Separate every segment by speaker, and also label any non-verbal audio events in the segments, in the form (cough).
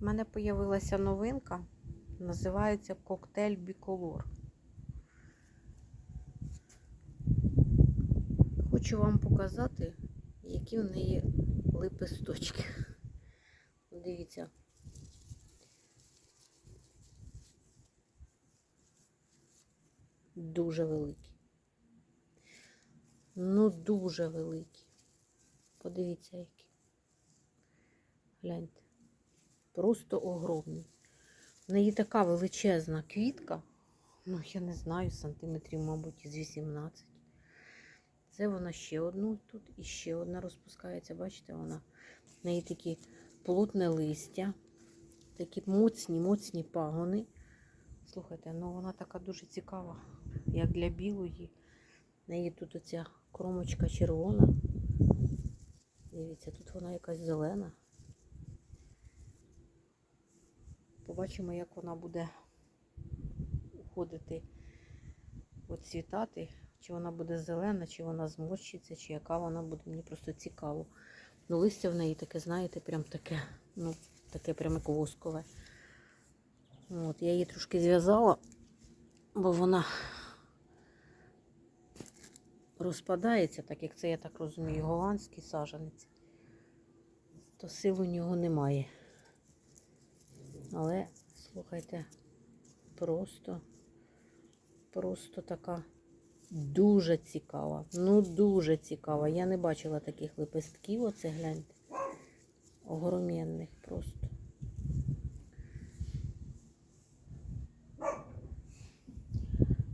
Speaker 1: У мене з'явилася новинка, називається коктейль біколор. Хочу вам показати, які в неї лепесточки. Дивіться. Дуже великі. Ну, дуже великі. Подивіться, які. Гляньте. Просто огромні. В неї така величезна квітка. Ну, я не знаю, сантиметрів, мабуть, із 18. Це вона ще одну тут і ще одна розпускається. Бачите, вона. В неї такі плотне листя, такі моцні, моцні пагони. Слухайте, ну вона така дуже цікава, як для білої. В неї тут оця кромочка червона. Дивіться, тут вона якась зелена. Побачимо, як вона буде уходити, оцвітати. Чи вона буде зелена, чи вона зморщиться, чи яка вона буде. Мені просто цікаво. Ну, листя в неї таке, знаєте, прям таке, ну, таке прям як воскове. От, я її трошки зв'язала, бо вона розпадається, так як це, я так розумію, голландський сажанець. То сил у нього немає. Але, слухайте, просто, просто така дуже цікава. Ну, дуже цікава. Я не бачила таких лепестків, оце гляньте. Огром'яних просто.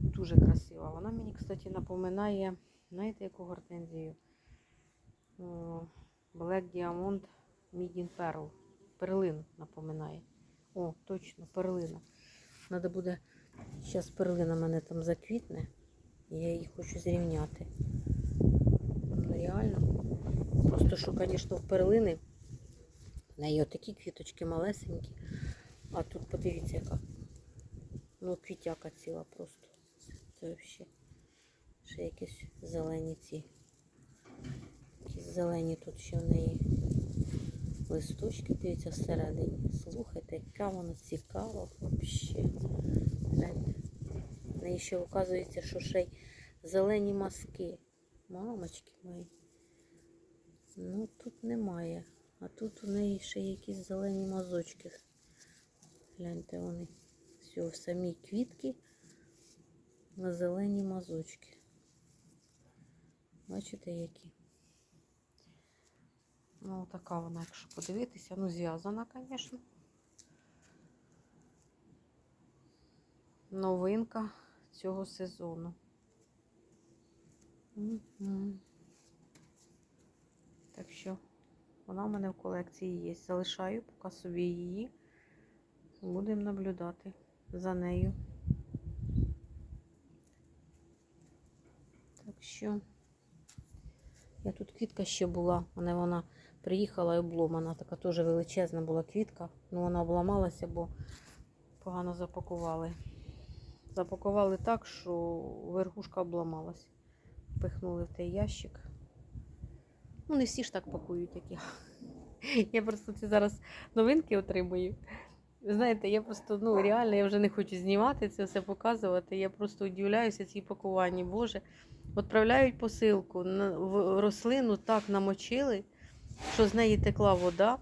Speaker 1: Дуже красива. Вона мені, кстати, напоминає, знаєте, яку гортензію? Black Diamond Medium Pearl. Перлину напоминає. О, точно, перлина. Надо буде. Зараз перлина мене там заквітне. Я її хочу зрівняти. Ну, реально. Просто що, звісно, в перлини. В неї отакі квіточки малесенькі. А тут подивіться, яка. Ну, квітяка ціла просто. Це взагалі. Ще якісь зелені ці. Якісь зелені тут ще в неї листочки, дивіться, всередині. Слухайте, яка вона цікава взагалі. В неї ще вказується, що ще й зелені маски. Мамочки мої. Ну, тут немає. А тут у неї ще якісь зелені мазочки. Гляньте вони. Все, в самій квітки на зелені мазочки. Бачите, які? Ну, така вона, якщо подивитися, ну, зв'язана, звісно. Новинка цього сезону. Так що вона в мене в колекції є. Залишаю поки собі її. Будемо наблюдати за нею. Так що я тут квітка ще була, мене вона приїхала і обломана. Така теж величезна була квітка. Ну вона обламалася, бо погано запакували. Запакували так, що верхушка обламалась. Впихнули в той ящик. Ну, не всі ж так пакують, як я. (laughs) Я просто ці зараз новинки отримую. Ви Знаєте, я просто, ну реально, я вже не хочу знімати це все показувати. Я просто удивляюся цій пакуванні. Боже, відправляють посилку рослину так намочили, що з неї текла вода,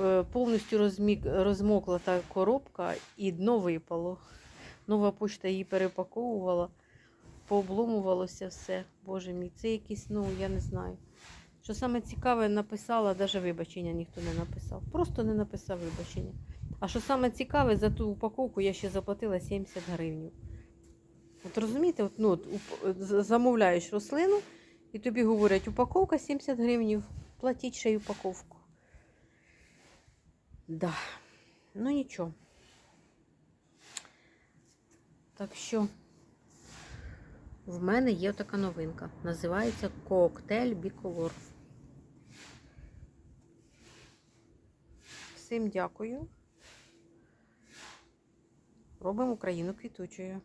Speaker 1: е, повністю розмік, розмокла та коробка і дно випало. Нова почта її перепаковувала, пообломувалося все. Боже мій, це якийсь, ну я не знаю. Що саме цікаве, написала, навіть вибачення ніхто не написав. Просто не написав вибачення. А що саме цікаве, за ту упаковку я ще заплатила 70 гривень. От розумієте, от, ну, от, замовляєш рослину, і тобі говорять, упаковка 70 гривень, платіть ще й упаковку. Да. Ну нічого. Так що в мене є така новинка. Називається коктейль біколор. Всім дякую. Робимо Україну квітучою.